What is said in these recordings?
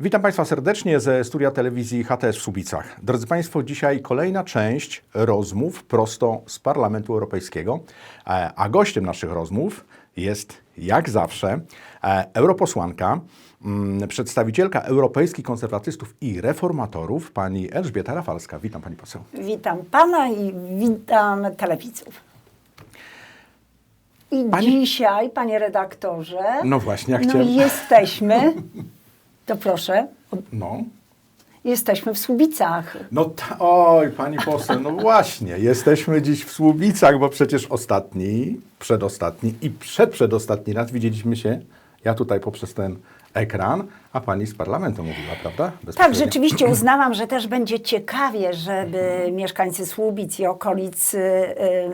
Witam Państwa serdecznie ze studia telewizji HTS w Słubicach. Drodzy Państwo, dzisiaj kolejna część rozmów prosto z Parlamentu Europejskiego, E, a gościem naszych rozmów jest, jak zawsze, e, europosłanka, mm, przedstawicielka europejskich konserwatystów i reformatorów, pani Elżbieta Rafalska. Witam Pani poseł. Witam pana i witam telewidzów. I Pani- dzisiaj, panie redaktorze, No właśnie, ja no chciałem... jesteśmy, to proszę, No, jesteśmy w Słubicach. No ta, oj, pani poseł, no właśnie, jesteśmy dziś w Słubicach, bo przecież ostatni, przedostatni i przedprzedostatni raz widzieliśmy się, ja tutaj poprzez ten ekran, a pani z parlamentu mówiła, prawda? Tak, rzeczywiście uznałam, że też będzie ciekawie, żeby mieszkańcy Słubic i okolic y,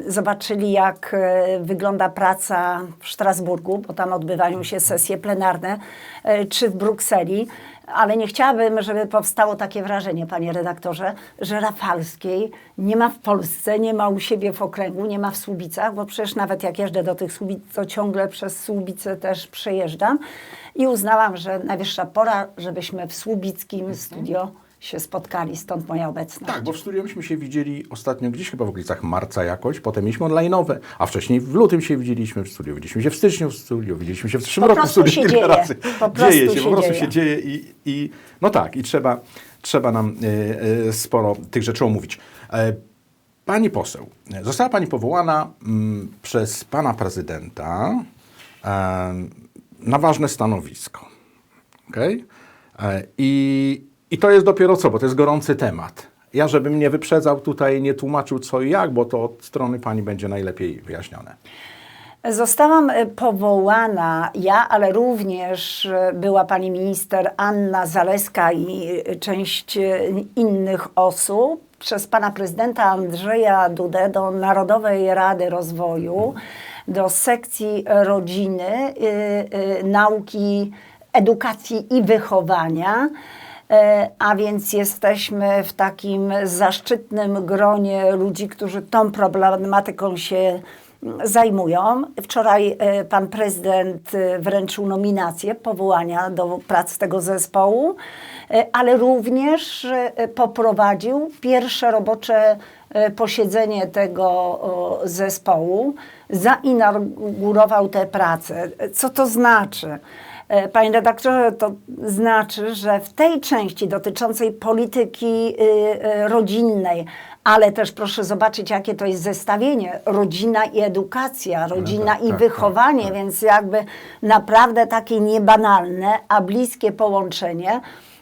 y, zobaczyli, jak y, wygląda praca w Strasburgu, bo tam odbywają się sesje plenarne, czy w Brukseli. Ale nie chciałabym, żeby powstało takie wrażenie, panie redaktorze, że Rafalskiej nie ma w Polsce, nie ma u siebie w okręgu, nie ma w Słubicach, bo przecież nawet jak jeżdżę do tych Słubic, to ciągle przez Słubice też przejeżdżam. I uznałam, że najwyższa pora, żebyśmy w słubickim studio się spotkali, stąd moja obecność. Tak, bo w studiu myśmy się widzieli ostatnio gdzieś chyba w okolicach marca jakoś, potem mieliśmy online'owe, a wcześniej w lutym się widzieliśmy w studiu, widzieliśmy się w styczniu w studiu, widzieliśmy się w Po roku w studiu się dzieje. razy. Po prostu dzieje się, się po prostu dzieje. się dzieje i, i no tak, i trzeba, trzeba nam e, e, sporo tych rzeczy omówić. E, Pani poseł, została Pani powołana mm, przez Pana Prezydenta na ważne stanowisko. Okej? E, I, I to jest dopiero co, bo to jest gorący temat. Ja, żebym nie wyprzedzał tutaj, nie tłumaczył co i jak, bo to od strony Pani będzie najlepiej wyjaśnione. Zostałam e, powołana ja, ale również e, była pani minister Anna Zaleska i część innych osób przez pana prezydenta Andrzeja Dudę do Narodowej Rady Rozwoju, do sekcji rodziny, nauki, edukacji i wychowania. E, A więc jesteśmy w takim zaszczytnym gronie ludzi, którzy tą problematyką się mm, zajmują. Wczoraj e, pan prezydent e, wręczył nominację powołania do prac tego zespołu, ale również poprowadził pierwsze robocze posiedzenie tego zespołu, zainaugurował tę pracę. Co to znaczy? E, Panie redaktorze, to znaczy, że w tej części dotyczącej polityki y, y, rodzinnej, ale też proszę zobaczyć, jakie to jest zestawienie rodzina i edukacja, rodzina tak, i tak, wychowanie, tak, tak. więc jakby naprawdę takie niebanalne, a bliskie połączenie.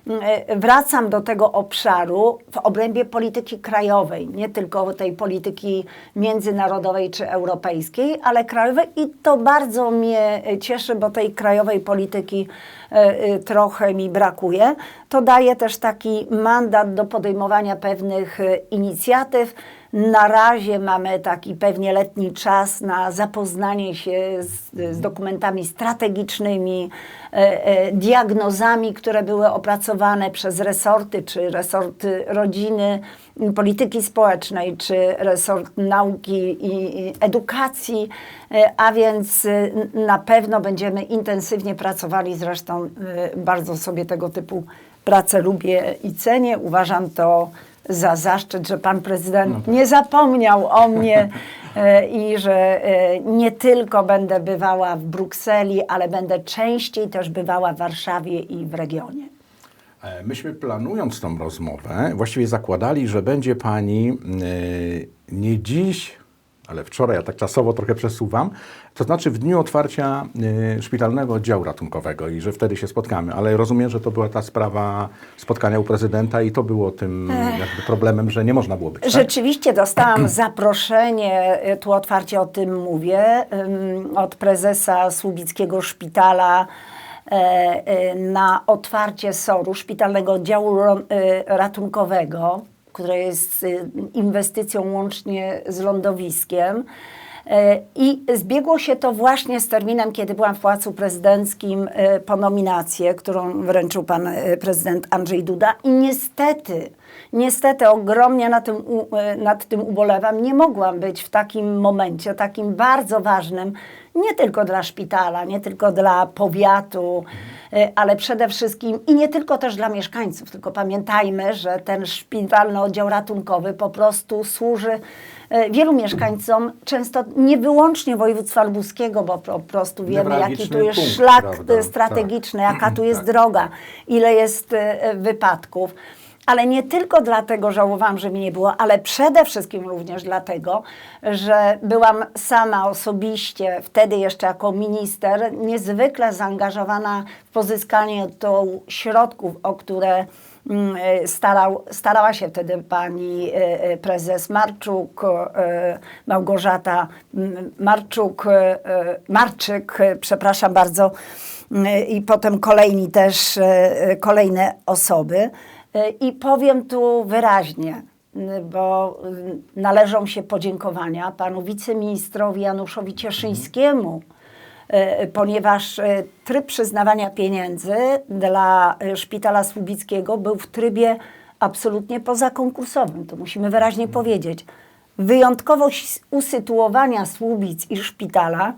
Y, Wracam do tego obszaru w obrębie polityki krajowej, nie tylko tej polityki międzynarodowej czy europejskiej, ale krajowej i to bardzo mnie cieszy, bo tej krajowej polityki y, trochę mi brakuje. To daje też taki mandat do podejmowania pewnych inicjatyw. Na razie mamy taki pewnie letni czas na zapoznanie się z, z dokumentami strategicznymi, e, e, diagnozami, które były opracowane przez resorty, czy resort rodziny, polityki społecznej, czy resort nauki i, edukacji, e, a więc e, na pewno będziemy intensywnie pracowali. Zresztą e, bardzo sobie tego typu pracę lubię i cenię. Uważam to za zaszczyt, że pan prezydent nie zapomniał o mnie e, i że e, nie tylko będę bywała w Brukseli, ale będę częściej też bywała w Warszawie i w regionie. E, Myśmy planując tą rozmowę, właściwie zakładali, że będzie Pani nie dziś, ale wczoraj, ja tak czasowo trochę przesuwam, to znaczy w dniu otwarcia e, szpitalnego oddziału ratunkowego i że wtedy się spotkamy, ale rozumiem, że to była ta sprawa spotkania u prezydenta i to było tym jakby problemem, że nie można było być. Tak? Rzeczywiście dostałam zaproszenie, y, tu otwarcie o tym mówię, ym, od prezesa Słubickiego Szpitala e, e, na otwarcie SOR-u, Szpitalnego Oddziału Ro- y, Ratunkowego, które jest y, inwestycją łącznie z lądowiskiem. I zbiegło się to właśnie z terminem, kiedy byłam w Pałacu Prezydenckim e, po nominację, którą wręczył pan e, prezydent Andrzej Duda. I niestety Niestety ogromnie na tym, e, nad tym ubolewam. Nie mogłam być w takim momencie, takim bardzo ważnym, nie tylko dla szpitala, nie tylko dla powiatu, ale przede wszystkim i nie tylko też dla mieszkańców, tylko pamiętajmy, że ten szpitalny oddział ratunkowy po prostu służy wielu mieszkańcom, często nie wyłącznie województwa lubuskiego, bo po prostu wiemy, jaki tu jest punkt, szlak prawda? e, strategiczny, jaka tu jest Tak. droga, ile jest e, e, wypadków. Ale nie tylko dlatego żałowałam, że mi nie było, ale przede wszystkim również dlatego, że byłam sama osobiście, wtedy jeszcze jako minister, niezwykle zaangażowana w pozyskanie środków, o które e, starał, starała się wtedy pani e, e, prezes Marczuk, e, Małgorzata mm, Marczuk, e, e, Marczyk, e, przepraszam bardzo, mm, i potem kolejni też, e, e, kolejne osoby. E, I powiem tu wyraźnie, bo mm, należą się podziękowania panu wiceministrowi Januszowi Cieszyńskiemu, e, ponieważ e, tryb przyznawania pieniędzy dla e, Szpitala Słubickiego był w trybie absolutnie pozakonkursowym. To musimy wyraźnie powiedzieć. Wyjątkowość usytuowania Słubic i szpitala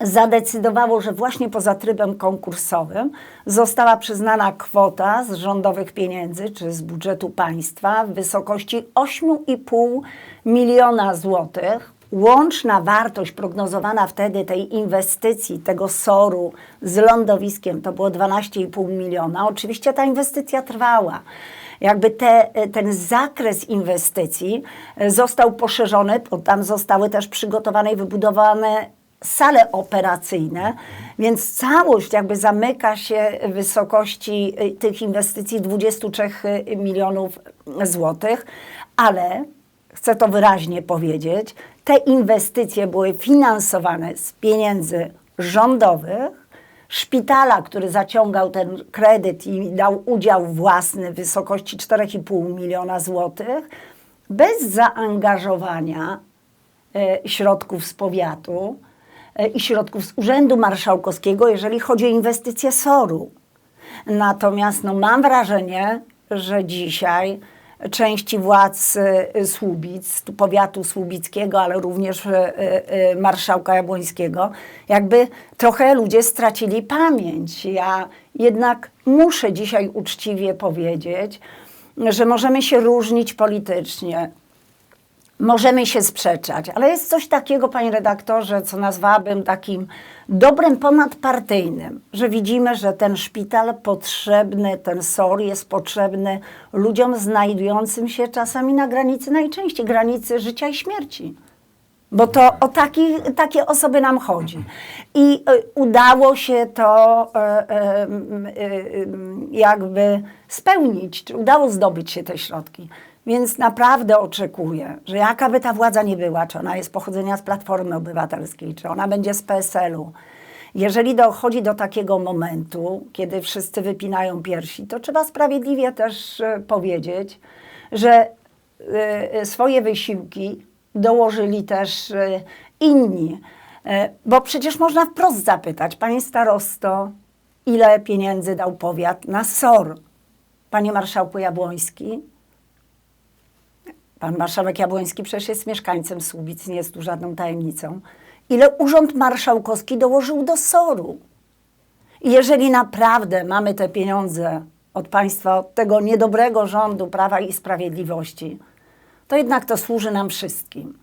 zadecydowało, że właśnie poza trybem konkursowym została przyznana kwota z rządowych pieniędzy czy z budżetu państwa w wysokości 8,5 miliona złotych. Łączna wartość prognozowana wtedy tej inwestycji, tego SOR-u z lądowiskiem to było 12,5 miliona. Oczywiście ta inwestycja trwała jakby te, ten zakres inwestycji e, został poszerzony, bo tam zostały też przygotowane i wybudowane sale operacyjne, więc całość jakby zamyka się w wysokości y, tych inwestycji 23 milionów złotych, ale chcę to wyraźnie powiedzieć, te inwestycje były finansowane z pieniędzy rządowych, szpitala, który zaciągał ten kredyt i dał udział własny w wysokości 4,5 miliona złotych, bez zaangażowania e, środków z powiatu e, i środków z Urzędu Marszałkowskiego, jeżeli chodzi o inwestycje SOR-u. Natomiast no, mam wrażenie, że dzisiaj części władz e, Słubic, tu powiatu słubickiego, ale również e, marszałka Jabłońskiego, jakby trochę ludzie stracili pamięć. Ja jednak muszę dzisiaj uczciwie powiedzieć, że możemy się różnić politycznie, Możemy się sprzeczać, ale jest coś takiego, panie redaktorze, co nazwałabym takim dobrem ponadpartyjnym, że widzimy, że ten szpital potrzebny, ten SOR jest potrzebny ludziom znajdującym się czasami na granicy, najczęściej granicy życia i śmierci. Bo to o taki, takie osoby nam chodzi. I y, udało się to y, y, y, jakby spełnić, czy udało zdobyć się te środki. Więc naprawdę oczekuję, że jaka by ta władza nie była, czy ona jest pochodzenia z Platformy Obywatelskiej, czy ona będzie z PSL-u, jeżeli dochodzi do takiego momentu, kiedy wszyscy wypinają piersi, to trzeba sprawiedliwie też e, powiedzieć, że e, e, swoje wysiłki dołożyli też inni. Bo przecież można wprost zapytać, panie starosto, ile pieniędzy dał powiat na SOR? Panie marszałku Jabłoński, Pan marszałek Jabłoński przecież jest mieszkańcem Słubic, nie jest tu żadną tajemnicą. Ile Urząd Marszałkowski dołożył do SOR-u? I jeżeli naprawdę mamy te pieniądze od państwa, od tego niedobrego rządu Prawa i Sprawiedliwości, to jednak to służy nam wszystkim.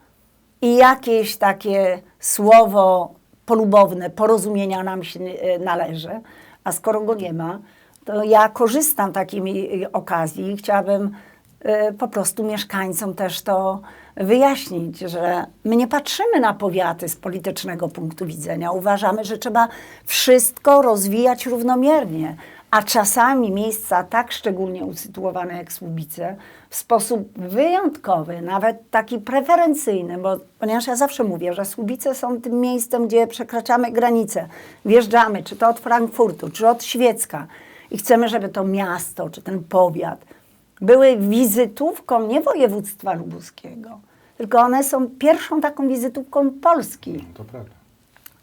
I jakieś takie słowo polubowne, porozumienia nam się e, należy, a skoro go nie ma, to ja korzystam takimi e, okazji i chciałabym po prostu mieszkańcom też to wyjaśnić, że my nie patrzymy na powiaty z politycznego punktu widzenia. Uważamy, że trzeba wszystko rozwijać równomiernie, a czasami miejsca tak szczególnie usytuowane jak Słubice w sposób wyjątkowy, nawet taki preferencyjny, bo, ponieważ ja zawsze mówię, że Słubice są tym miejscem, gdzie przekraczamy granice, wjeżdżamy, czy to od Frankfurtu, czy od Świecka i chcemy, żeby to miasto, czy ten powiat były wizytówką nie województwa lubuskiego, tylko one są pierwszą taką wizytówką Polski To prawda.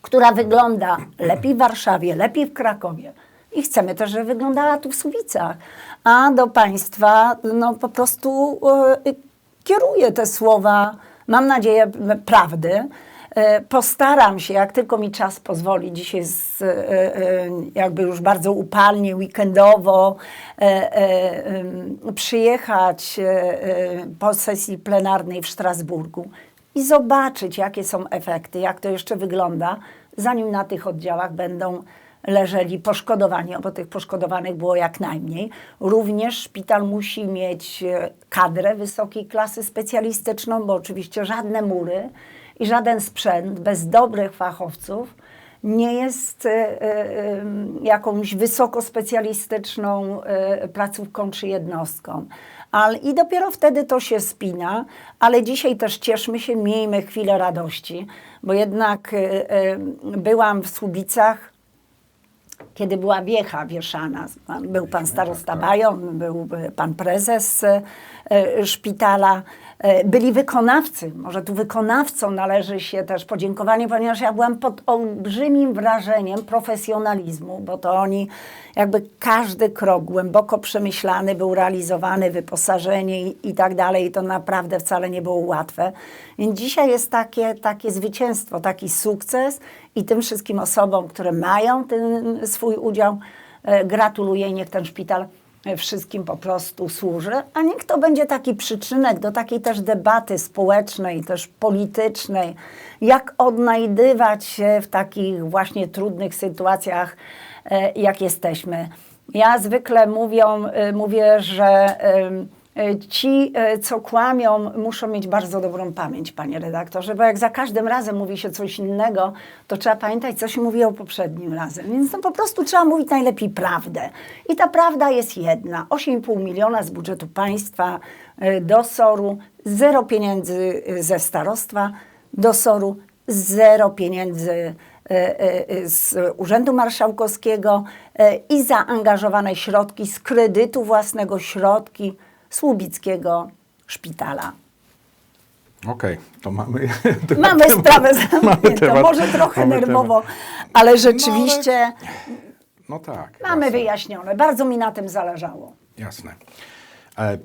która wygląda lepiej w Warszawie, lepiej w Krakowie, i chcemy też, żeby wyglądała tu w Słubicach. A do Państwa no, po prostu e, kieruję te słowa, mam nadzieję, prawdy. E, Postaram się, jak tylko mi czas pozwoli, dzisiaj jest e, e, jakby już bardzo upalnie, weekendowo, przyjechać po sesji plenarnej w Strasburgu i zobaczyć, jakie są efekty, jak to jeszcze wygląda, zanim na tych oddziałach będą leżeli poszkodowani, bo tych poszkodowanych było jak najmniej. Również szpital musi mieć kadrę wysokiej klasy specjalistyczną, bo oczywiście żadne mury i żaden sprzęt bez dobrych fachowców nie jest e, e, jakąś wysokospecjalistyczną e, placówką czy jednostką. Ale, I dopiero wtedy to się spina, ale dzisiaj też cieszmy się, miejmy chwilę radości, bo jednak byłam w Słubicach, kiedy była wiecha wieszana. Był pan starosta Bajon, był pan prezes szpitala, byli wykonawcy. Może tu wykonawcom należy się też podziękowanie, ponieważ ja byłam pod olbrzymim wrażeniem profesjonalizmu, bo to oni jakby każdy krok głęboko przemyślany był realizowany, wyposażenie i, i tak dalej. I to naprawdę wcale nie było łatwe. Więc dzisiaj jest takie, takie zwycięstwo, taki sukces i tym wszystkim osobom, które mają ten swój udział, e, gratuluję i niech ten szpital e, wszystkim po prostu służy, a niech to będzie taki przyczynek do takiej też debaty społecznej, też politycznej, jak odnajdywać się w takich właśnie trudnych sytuacjach, e, jak jesteśmy. Ja zwykle mówią, e, mówię, że e, ci, e, co kłamią, muszą mieć bardzo dobrą pamięć, panie redaktorze, bo jak za każdym razem mówi się coś innego, to trzeba pamiętać, co się mówiło poprzednim razem. Więc no po prostu trzeba mówić najlepiej prawdę. I ta prawda jest jedna. 8,5 miliona z budżetu państwa e, do SOR-u, zero pieniędzy e, ze starostwa do SOR-u, zero pieniędzy e, e, z Urzędu Marszałkowskiego e, i zaangażowane środki z kredytu własnego, środki Słubickiego Szpitala. Okej, to mamy... Mamy sprawę Mamy zamkniętą, temat- może trochę nerwowo, temat. ale rzeczywiście No tak. mamy jasne. wyjaśnione. Bardzo mi na tym zależało. Jasne. E,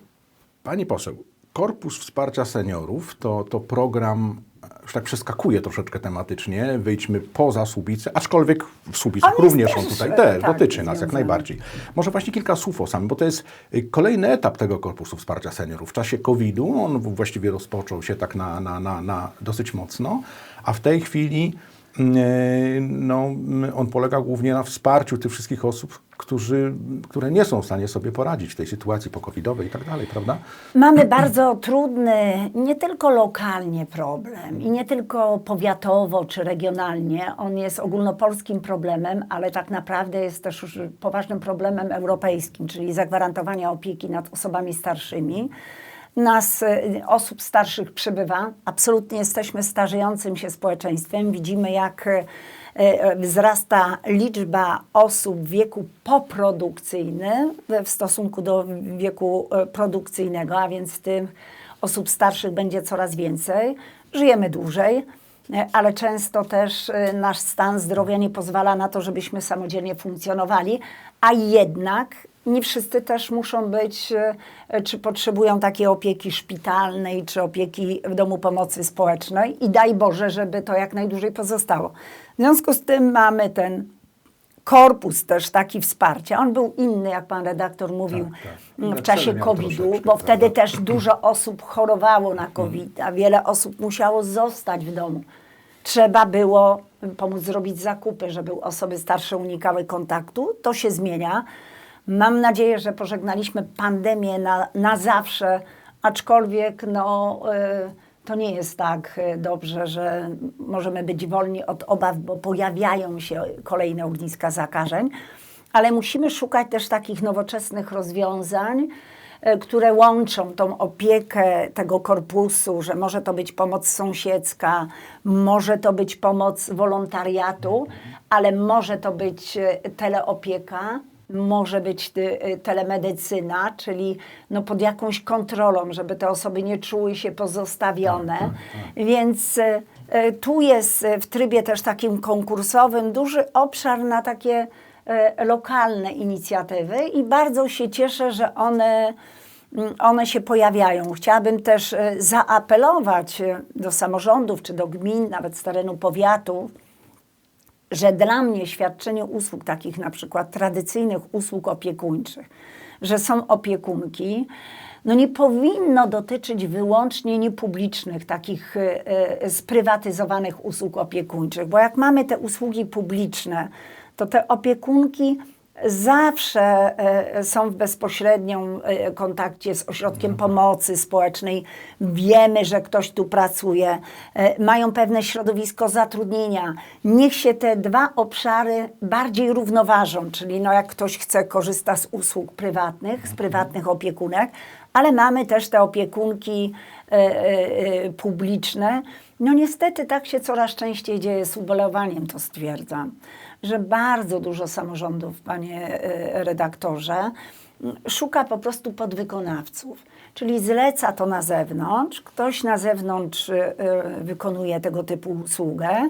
Pani poseł, Korpus Wsparcia Seniorów to, to program, już tak przeskakuje troszeczkę tematycznie, wyjdźmy poza Słubice, aczkolwiek w Słubicach również też, on tutaj też tak, dotyczy nas jak najbardziej. Może właśnie kilka słów o samym, bo to jest y, kolejny etap tego Korpusu Wsparcia Seniorów. W czasie COVID-u on właściwie rozpoczął się tak na, na, na, na dosyć mocno, a w tej chwili no, mm, on polega głównie na wsparciu tych wszystkich osób, którzy, które nie są w stanie sobie poradzić w tej sytuacji pokowidowej i tak dalej, prawda? Mamy bardzo trudny, nie tylko lokalnie problem i nie tylko powiatowo czy regionalnie. On jest ogólnopolskim problemem, ale tak naprawdę jest też poważnym problemem europejskim, czyli zagwarantowania opieki nad osobami starszymi. Nas, y, osób starszych przybywa. Absolutnie jesteśmy starzejącym się społeczeństwem. Widzimy, jak y, y, wzrasta liczba osób w wieku poprodukcyjnym w- stosunku do wieku produkcyjnego, a więc tych osób starszych będzie coraz więcej. Żyjemy dłużej, ale często też nasz stan zdrowia nie pozwala na to, żebyśmy samodzielnie funkcjonowali, a jednak nie wszyscy też muszą być, e, czy potrzebują takiej opieki szpitalnej, czy opieki w domu pomocy społecznej i daj Boże, żeby to jak najdłużej pozostało. W związku z tym mamy ten korpus też taki wsparcia. On był inny, jak pan redaktor mówił, Tak, tak. w czasie COVID-u, bo wtedy prawda? też dużo osób chorowało na COVID, a wiele osób musiało zostać w domu. Trzeba było pomóc zrobić zakupy, żeby osoby starsze unikały kontaktu. To się zmienia. Mam nadzieję, że pożegnaliśmy pandemię na, na zawsze, aczkolwiek no, y, to nie jest tak y, dobrze, że możemy być wolni od obaw, bo pojawiają się kolejne ogniska zakażeń, ale musimy szukać też takich nowoczesnych rozwiązań, e, które łączą tą opiekę tego korpusu, że może to być pomoc sąsiedzka, może to być pomoc wolontariatu, ale może to być teleopieka, może być e, telemedycyna, czyli no pod jakąś kontrolą, żeby te osoby nie czuły się pozostawione. Więc e, e, tu jest w trybie też takim konkursowym duży obszar na takie lokalne inicjatywy i bardzo się cieszę, że one, mm, one się pojawiają. Chciałabym też zaapelować do samorządów czy do gmin, nawet z terenu powiatu, że dla mnie świadczenie usług takich na przykład tradycyjnych usług opiekuńczych, że są opiekunki, no nie powinno dotyczyć wyłącznie niepublicznych, takich e, e, sprywatyzowanych usług opiekuńczych, bo jak mamy te usługi publiczne, to te opiekunki zawsze e, są w bezpośrednim e, kontakcie z ośrodkiem pomocy społecznej. Wiemy, że ktoś tu pracuje, e, mają pewne środowisko zatrudnienia. Niech się te dwa obszary bardziej równoważą, czyli no jak ktoś chce, korzysta z usług prywatnych, z prywatnych opiekunek, ale mamy też te opiekunki publiczne. No niestety tak się coraz częściej dzieje, z ubolewaniem to stwierdzam, że bardzo dużo samorządów, panie e, redaktorze, szuka po prostu podwykonawców. Czyli zleca to na zewnątrz, ktoś na zewnątrz e, wykonuje tego typu usługę.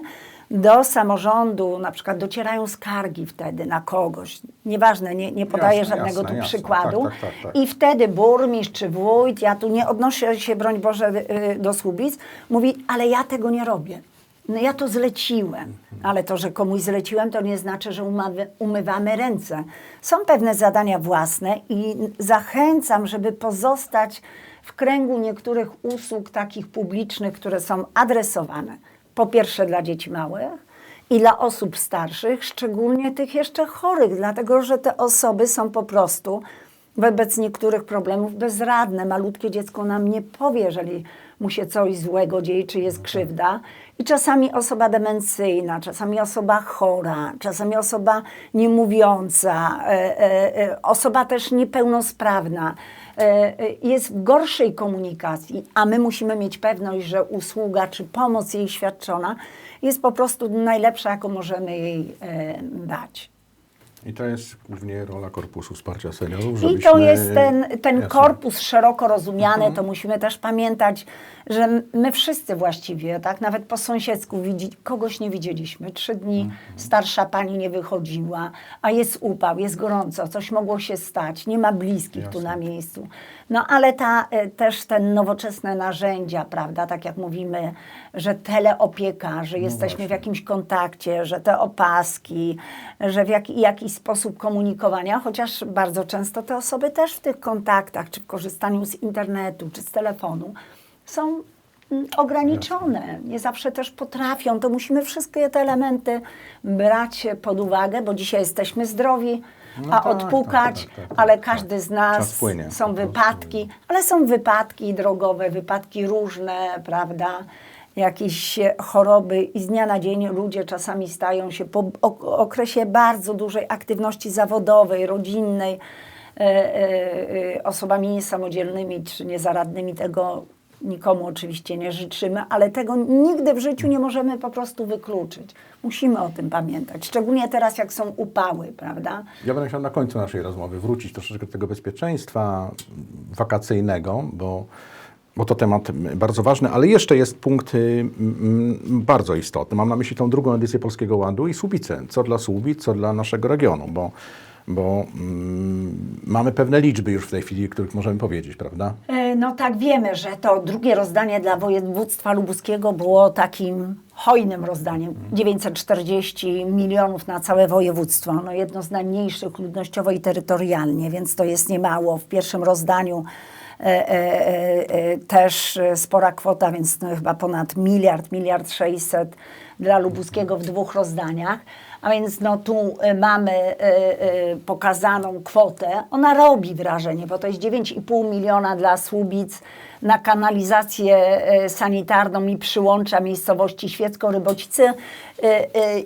Do samorządu na przykład docierają skargi wtedy na kogoś. Nieważne, nie, nie podaję Jasne, żadnego jasne, tu jasne. przykładu. Tak, tak, tak, tak. I wtedy burmistrz czy wójt, ja tu nie odnoszę się, broń Boże, y, do Słubic, mówi, ale ja tego nie robię. No ja to zleciłem, ale to, że komuś zleciłem, to nie znaczy, że umawy, umywamy ręce. Są pewne zadania własne i zachęcam, żeby pozostać w kręgu niektórych usług takich publicznych, które są adresowane po pierwsze dla dzieci małych, i dla osób starszych, szczególnie tych jeszcze chorych, dlatego że te osoby są po prostu wobec niektórych problemów bezradne. Malutkie dziecko nam nie powie, jeżeli mu się coś złego dzieje, czy jest krzywda. I czasami osoba demencyjna, czasami osoba chora, czasami osoba niemówiąca, e, e, e, osoba też niepełnosprawna jest w gorszej komunikacji, a my musimy mieć pewność, że usługa czy pomoc jej świadczona jest po prostu najlepsza, jaką możemy jej e, dać. I to jest głównie rola Korpusu Wsparcia Seniorów, I żebyśmy... to jest ten, ten Jasne. korpus szeroko rozumiany, to musimy też pamiętać, że my wszyscy właściwie, tak, nawet po sąsiedzku widzi, kogoś nie widzieliśmy. Trzy dni starsza pani nie wychodziła, a jest upał, jest gorąco, coś mogło się stać, nie ma bliskich tu Jasne. na miejscu. No ale ta, e, też te nowoczesne narzędzia, prawda, tak jak mówimy, że teleopieka, że jesteśmy w jakimś kontakcie, że te opaski, że w jak, jakiś sposób komunikowania, chociaż bardzo często te osoby też w tych kontaktach, czy w korzystaniu z internetu, czy z telefonu, są mm, ograniczone. Nie zawsze też potrafią. To musimy wszystkie te elementy brać pod uwagę, bo dzisiaj jesteśmy zdrowi, No a tak, odpukać, tak, tak, tak, ale tak. każdy z nas płynie, są wypadki, ale są wypadki drogowe, wypadki różne, prawda? Jakieś choroby i z dnia na dzień ludzie czasami stają się po ok- okresie bardzo dużej aktywności zawodowej, rodzinnej, e, e, e, osobami niesamodzielnymi czy niezaradnymi. Tego nikomu oczywiście nie życzymy, ale tego nigdy w życiu nie możemy po prostu wykluczyć. Musimy o tym pamiętać, szczególnie teraz jak są upały, prawda? Ja będę chciał na końcu naszej rozmowy wrócić troszeczkę do tego bezpieczeństwa wakacyjnego, bo, bo to temat bardzo ważny, ale jeszcze jest punkt y, bardzo istotny. Mam na myśli tą drugą edycję Polskiego Ładu i Słubice. Co dla Słubic, co dla naszego regionu, bo, bo mm, mamy pewne liczby już w tej chwili, których możemy powiedzieć, prawda? E, No tak, wiemy, że to drugie rozdanie dla województwa lubuskiego było takim hojnym rozdaniem. 940 milionów na całe województwo. No jedno z najmniejszych ludnościowo i terytorialnie, więc to jest niemało. W pierwszym rozdaniu e, e, e, e, też spora kwota, więc no chyba ponad miliard, miliard sześćset dla lubuskiego w dwóch rozdaniach. A więc no tu e, mamy e, e, pokazaną kwotę. Ona robi wrażenie, bo to jest 9,5 miliona dla Słubic na kanalizację sanitarną i przyłącza miejscowości Świecko-Rybocice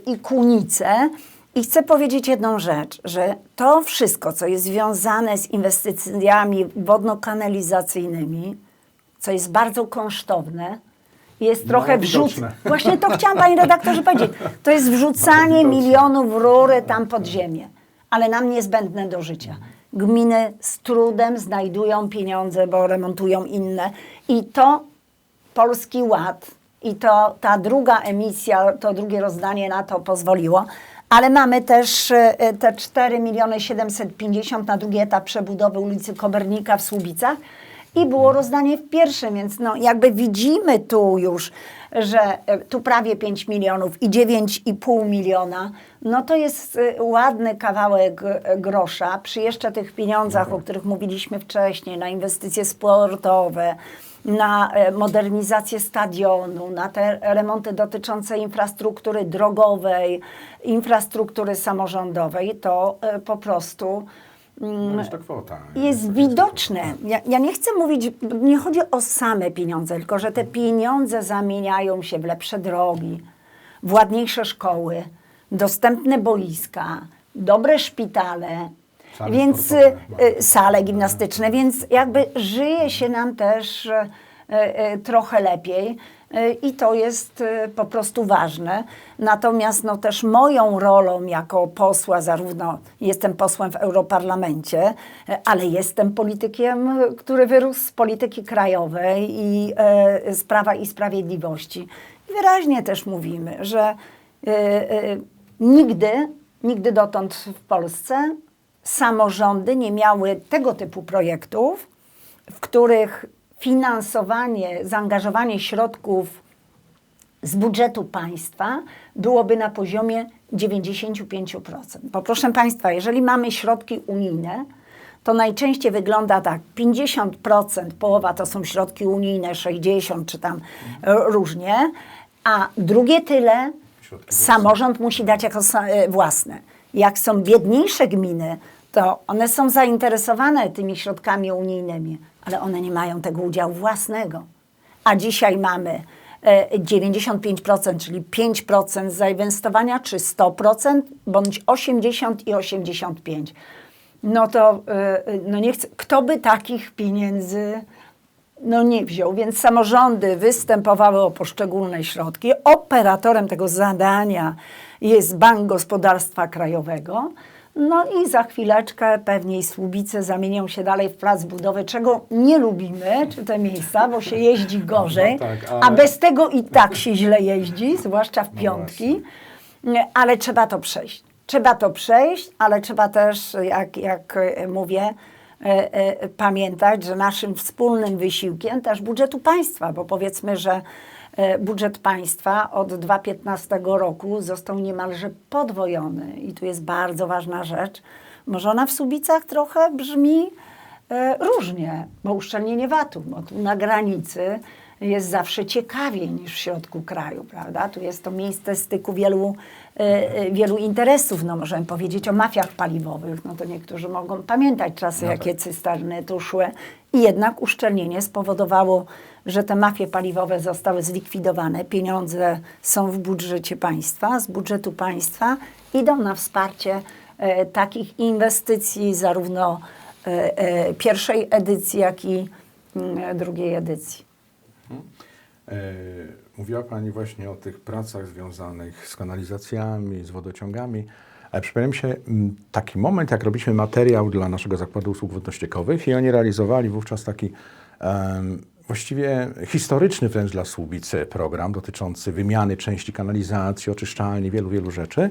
i Kunice. I chcę powiedzieć jedną rzecz, że to wszystko, co jest związane z inwestycjami wodno-kanalizacyjnymi, co jest bardzo kosztowne, jest trochę Mało wrzuc... Właśnie to chciałam, panie redaktorze, powiedzieć. To jest wrzucanie milionów rury tam pod ziemię, ale nam niezbędne do życia. Gminy z trudem znajdują pieniądze, bo remontują inne. I to Polski Ład i to ta druga emisja, to drugie rozdanie na to pozwoliło, Ale mamy też e, te 4 miliony 750 na drugi etap przebudowy ulicy Kobernika w Słubicach i było rozdanie w pierwszym, więc no jakby widzimy tu już, że e, tu prawie 5 milionów i 9,5 miliona, no to jest e, ładny kawałek e, grosza. Przy jeszcze tych pieniądzach, o których mówiliśmy wcześniej, na inwestycje sportowe, na modernizację stadionu, na te remonty dotyczące infrastruktury drogowej, infrastruktury samorządowej, to po prostu No jest to kwota. jest widoczne. Ja, ja nie chcę mówić, nie chodzi o same pieniądze, tylko że te pieniądze zamieniają się w lepsze drogi, w ładniejsze szkoły, dostępne boiska, dobre szpitale, Sale więc sportowe. y, sale gimnastyczne, więc jakby żyje się nam też trochę lepiej. y, I to jest po prostu ważne. Natomiast no, też moją rolą jako posła, zarówno jestem posłem w Europarlamencie, ale jestem politykiem, który wyrósł z polityki krajowej i y, z Prawa i Sprawiedliwości. Wyraźnie też mówimy, że y, y, nigdy, nigdy dotąd w Polsce samorządy nie miały tego typu projektów, w których finansowanie, zaangażowanie środków z budżetu państwa byłoby na poziomie 95%. Bo proszę Państwa, jeżeli mamy środki unijne, to najczęściej wygląda tak, 50%, połowa to są środki unijne, 60 czy tam różnie, a drugie tyle Środki własne. samorząd musi dać jako e, własne. Jak są biedniejsze gminy, to one są zainteresowane tymi środkami unijnymi, ale one nie mają tego udziału własnego. A dzisiaj mamy e, 95%, czyli 5% zainwestowania, czy 100%, bądź 80 i 85. No to e, no nie chcę, kto by takich pieniędzy no nie wziął, więc samorządy występowały o poszczególne środki. Operatorem tego zadania jest Bank Gospodarstwa Krajowego. No i za chwileczkę pewnie i Słubice zamienią się dalej w plac budowy, czego nie lubimy, czy te miejsca, bo się jeździ gorzej, No tak, a ale- bez tego i tak się źle jeździ, zwłaszcza w piątki. Nie, Ale trzeba to przejść. Trzeba to przejść, ale trzeba też, jak, jak mówię, e, e, pamiętać, że naszym wspólnym wysiłkiem też budżetu państwa, bo powiedzmy, że budżet państwa od 2015 roku został niemalże podwojony i tu jest bardzo ważna rzecz. Może ona w Słubicach trochę brzmi e, różnie, bo uszczelnienie VAT-u, bo tu na granicy jest zawsze ciekawiej niż w środku kraju, prawda? Tu jest to miejsce styku wielu, e, e, wielu interesów, no możemy powiedzieć o mafiach paliwowych, no to niektórzy mogą pamiętać czasy, No jakie cysterny tu szły i jednak uszczelnienie spowodowało, że te mafie paliwowe zostały zlikwidowane, pieniądze są w budżecie państwa, z budżetu państwa idą na wsparcie e, takich inwestycji zarówno e, e, pierwszej edycji, jak i mm, drugiej edycji. E, Mówiła Pani właśnie o tych pracach związanych z kanalizacjami, z wodociągami. Ale się mm, taki moment, jak robiliśmy materiał dla naszego Zakładu Usług Wodno-Ściekowych i oni realizowali wówczas taki em, właściwie historyczny wręcz dla Słubicy program dotyczący wymiany części kanalizacji, oczyszczalni, wielu, wielu rzeczy.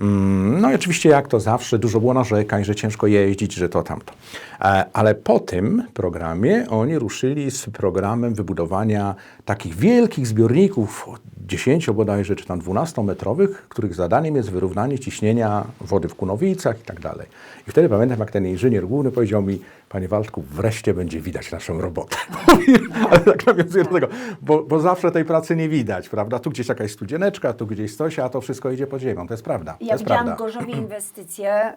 Mm, No i oczywiście jak to zawsze, dużo było narzekań, że ciężko jeździć, że to tamto. E, Ale po tym programie oni ruszyli z programem wybudowania takich wielkich zbiorników, 10 bodajże, czy tam 12-metrowych, których zadaniem jest wyrównanie ciśnienia wody w Kunowicach i tak dalej. I wtedy pamiętam, jak ten inżynier główny powiedział mi, panie Waldku, wreszcie będzie widać naszą robotę. Ale tak nawiązuję do tego, bo, bo zawsze tej pracy nie widać, prawda? Tu gdzieś jakaś studzieneczka, tu gdzieś coś, a to wszystko idzie pod ziemią. To jest prawda. To Ja jest widziałam prawda. w Gorzowie inwestycje,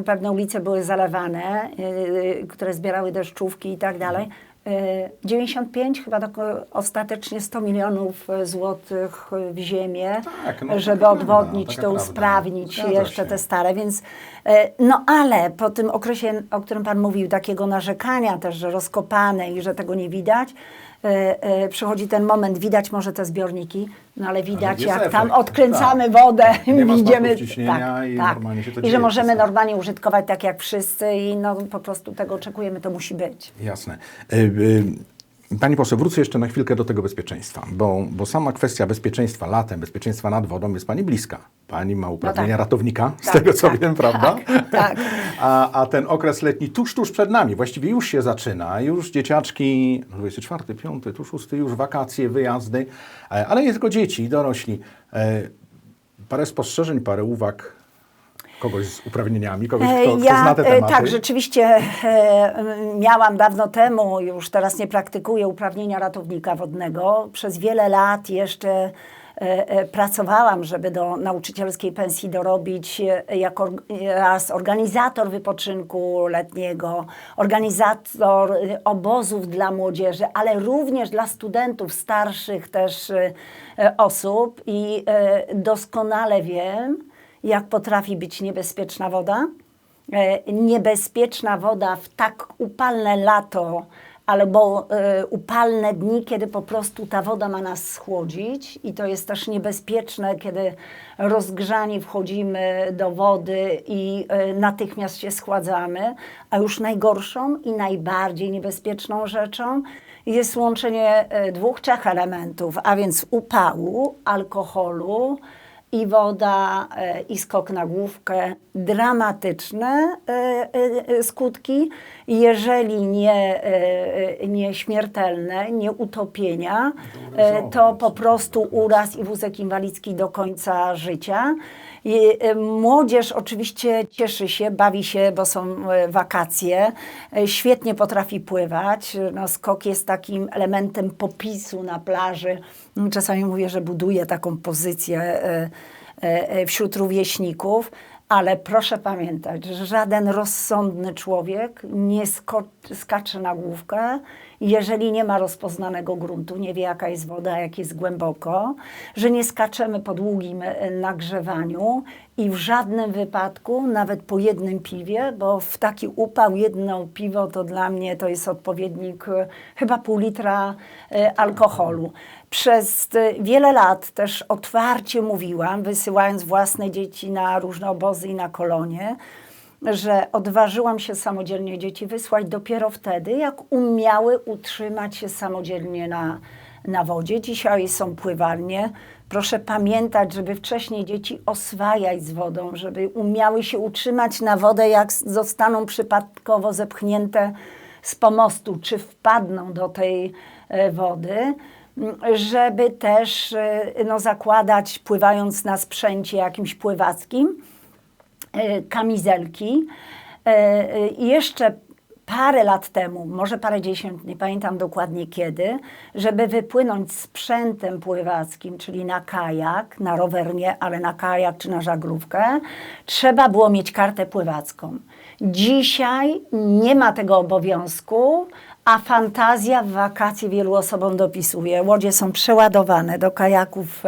y, pewne ulice były zalewane, y, które zbierały deszczówki i tak dalej. Y, 95, chyba do, ostatecznie 100 milionów y, złotych w ziemię, Tak, no, żeby odwodnić prawda, to, usprawnić Zgadza jeszcze się. te stare, więc no ale po tym okresie, o którym Pan mówił, takiego narzekania też, że rozkopane i że tego nie widać, przychodzi ten moment, widać może te zbiorniki, no ale widać jest jak tam efekt, odkręcamy tak. wodę, idziemy i normalnie się to I że możemy normalnie użytkować tak jak wszyscy i no po prostu tego oczekujemy, to musi być. Jasne. Pani poseł, wrócę jeszcze na chwilkę do tego bezpieczeństwa, bo, bo sama kwestia bezpieczeństwa latem, bezpieczeństwa nad wodą jest Pani bliska. Pani ma uprawnienia tak. ratownika, z Tak, tego co tak, wiem, prawda? tak. A, a ten okres letni tuż, tuż przed nami, właściwie już się zaczyna, już dzieciaczki, 24, 5, tu 6, już wakacje, wyjazdy, e, ale nie tylko dzieci, dorośli. E, Parę spostrzeżeń, parę uwag kogoś z uprawnieniami, kogoś, E, kto, kto ja, zna te e, tematy. Tak, rzeczywiście e, miałam dawno temu, już teraz nie praktykuję uprawnienia ratownika wodnego. Przez wiele lat jeszcze pracowałam, żeby do nauczycielskiej pensji dorobić jako raz organizator wypoczynku letniego, organizator obozów dla młodzieży, ale również dla studentów starszych też osób i doskonale wiem, jak potrafi być niebezpieczna woda. E, niebezpieczna woda w tak upalne lato albo e, upalne dni, kiedy po prostu ta woda ma nas schłodzić i to jest też niebezpieczne, kiedy rozgrzani wchodzimy do wody i e, natychmiast się schładzamy, a już najgorszą i najbardziej niebezpieczną rzeczą jest łączenie dwóch, trzech elementów, a więc upału, alkoholu, i woda, e, i skok na główkę. Dramatyczne e, e, skutki, jeżeli nie, nie śmiertelne, nie utopienia, to po prostu uraz i wózek inwalidzki do końca życia. I, e, Młodzież oczywiście cieszy się, bawi się, bo są e, wakacje, e, świetnie potrafi pływać. No, skok jest takim elementem popisu na plaży. Czasami mówię, że buduje taką pozycję wśród rówieśników, ale proszę pamiętać, że żaden rozsądny człowiek nie skacze na główkę, jeżeli nie ma rozpoznanego gruntu, nie wie jaka jest woda, jak jest głęboko, że nie skaczemy po długim e, nagrzewaniu i w żadnym wypadku, nawet po jednym piwie, bo w taki upał jedno piwo to dla mnie to jest odpowiednik e, chyba pół litra e, alkoholu. Przez wiele lat też otwarcie mówiłam, wysyłając własne dzieci na różne obozy i na kolonie, że odważyłam się samodzielnie dzieci wysłać dopiero wtedy, jak umiały utrzymać się samodzielnie na, na wodzie. Dzisiaj są pływalnie. Proszę pamiętać, żeby wcześniej dzieci oswajać z wodą, żeby umiały się utrzymać na wodę, jak zostaną przypadkowo zepchnięte z pomostu, czy wpadną do tej e, wody żeby też e, no, zakładać, pływając na sprzęcie jakimś pływackim, kamizelki. E, e, I jeszcze parę lat temu, może parę dziesiąt, nie pamiętam dokładnie kiedy, żeby wypłynąć sprzętem pływackim, czyli na kajak, na rower nie, ale na kajak czy na żaglówkę, trzeba było mieć kartę pływacką. Dzisiaj nie ma tego obowiązku, a fantazja w wakacje wielu osobom dopisuje. Łodzie są przeładowane do kajaków.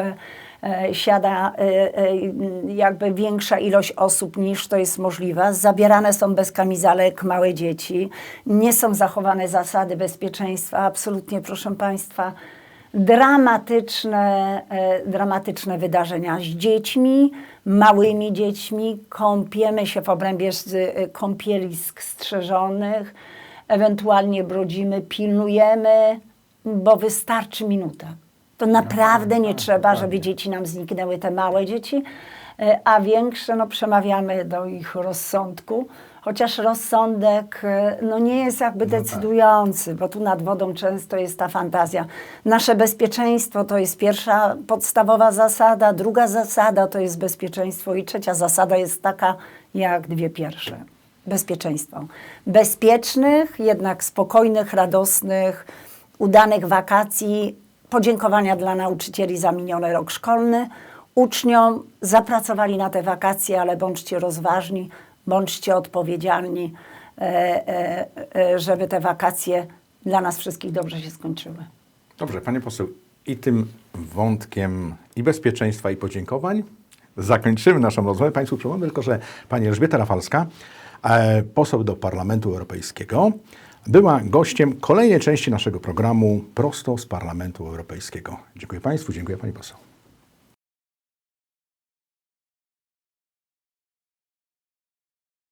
E, Siada e, e, jakby większa ilość osób niż to jest możliwe. Zabierane są bez kamizelek małe dzieci. Nie są zachowane zasady bezpieczeństwa. Absolutnie, proszę Państwa, dramatyczne, dramatyczne wydarzenia z dziećmi, małymi dziećmi. Kąpiemy się w obrębie kąpielisk strzeżonych, ewentualnie brodzimy, pilnujemy, bo wystarczy minuta. To naprawdę nie trzeba, żeby dzieci nam zniknęły, te małe dzieci, e, a większe no, przemawiamy do ich rozsądku. Chociaż rozsądek e, no, nie jest jakby decydujący, bo tu nad wodą często jest ta fantazja. Nasze bezpieczeństwo to jest pierwsza podstawowa zasada, druga zasada to jest bezpieczeństwo i trzecia zasada jest taka jak dwie pierwsze. Bezpieczeństwo. Bezpiecznych, jednak spokojnych, radosnych, udanych wakacji, podziękowania dla nauczycieli za miniony rok szkolny, uczniom zapracowali na te wakacje, ale bądźcie rozważni, bądźcie odpowiedzialni, e, e, e, żeby te wakacje dla nas wszystkich dobrze się skończyły. Dobrze, Panie poseł, i tym wątkiem i bezpieczeństwa, i podziękowań zakończymy naszą rozmowę. Państwu przypomnę tylko, że Pani Elżbieta Rafalska, poseł do Parlamentu Europejskiego, była gościem kolejnej części naszego programu prosto z Parlamentu Europejskiego. Dziękuję Państwu, dziękuję Pani poseł.